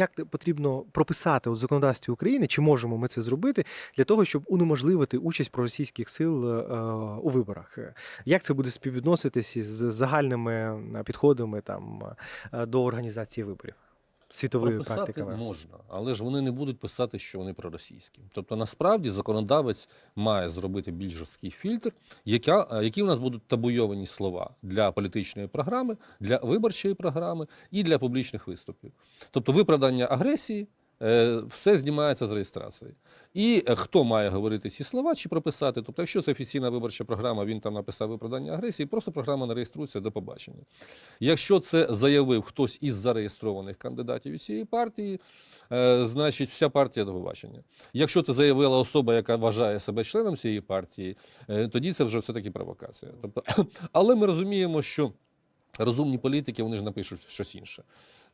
як потрібно прописати у законодавстві України, чи можемо ми це зробити для того, щоб унеможливити участь проросійських сил е, у виборах? Як це буде співвідноситись із загальними е, підходами там е, до організації виборів? Світовими Прописати практиками? можна, але ж вони не будуть писати, що вони проросійські. Тобто, насправді, законодавець має зробити більш жорсткий фільтр, яка, е, які у нас будуть табуйовані слова для політичної програми, для виборчої програми і для публічних виступів. Тобто, виправдання агресії. Е, Все знімається з реєстрації. І е, хто має говорити ці слова чи прописати? Тобто, якщо це офіційна виборча програма, він там написав виправдання агресії, просто програма не реєструється до побачення. Якщо це заявив хтось із зареєстрованих кандидатів від цієї партії, е, значить вся партія до побачення. Якщо це заявила особа, яка вважає себе членом цієї партії, тоді це вже все-таки провокація. Тобто, але ми розуміємо, що розумні політики вони ж напишуть щось інше.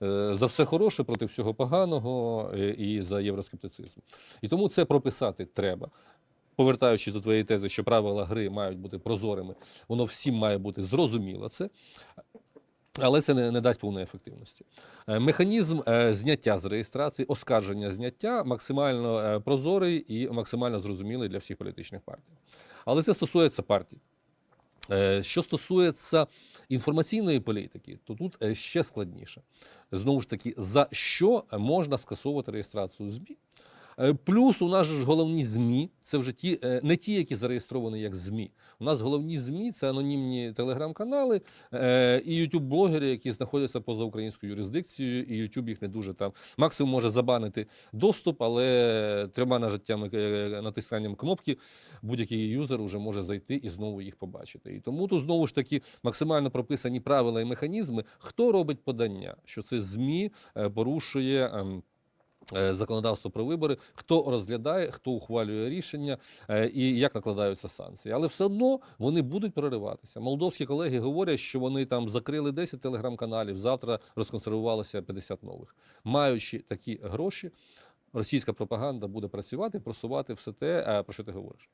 Е, За все хороше проти всього поганого е, і за євроскептицизм. І тому це прописати треба. Повертаючись до твоєї тези, що правила гри мають бути прозорими, воно всім має бути зрозуміло це. Але це не, не дасть повної ефективності. Е, Механізм зняття з реєстрації, оскарження зняття максимально прозорий і максимально зрозумілий для всіх політичних партій. Але це стосується партій. Е, Що стосується інформаційної політики, то тут е, ще складніше. Знову ж таки, за що можна скасовувати реєстрацію ЗМІ? Е, Плюс у нас ж головні ЗМІ, це вже ті, е, не ті, які зареєстровані як ЗМІ. У нас головні ЗМІ це анонімні телеграм-канали е, і ютуб-блогери, які знаходяться поза українською юрисдикцією, і Ютуб їх не дуже там. Максимум може забанити доступ, але трьома нажиттями натисканням кнопки будь-який юзер уже може зайти і знову їх побачити. І тому тут знову ж таки максимально прописані правила і механізми, хто робить подання, що це ЗМІ порушує. Е, Законодавство про вибори, хто розглядає, хто ухвалює рішення е, і як накладаються санкції. Але все одно вони будуть прориватися. Молдовські колеги говорять, що вони там закрили 10 телеграм-каналів, завтра розконсервувалося 50 нових. Маючи такі гроші, російська пропаганда буде працювати, просувати все те, е, про що ти говориш.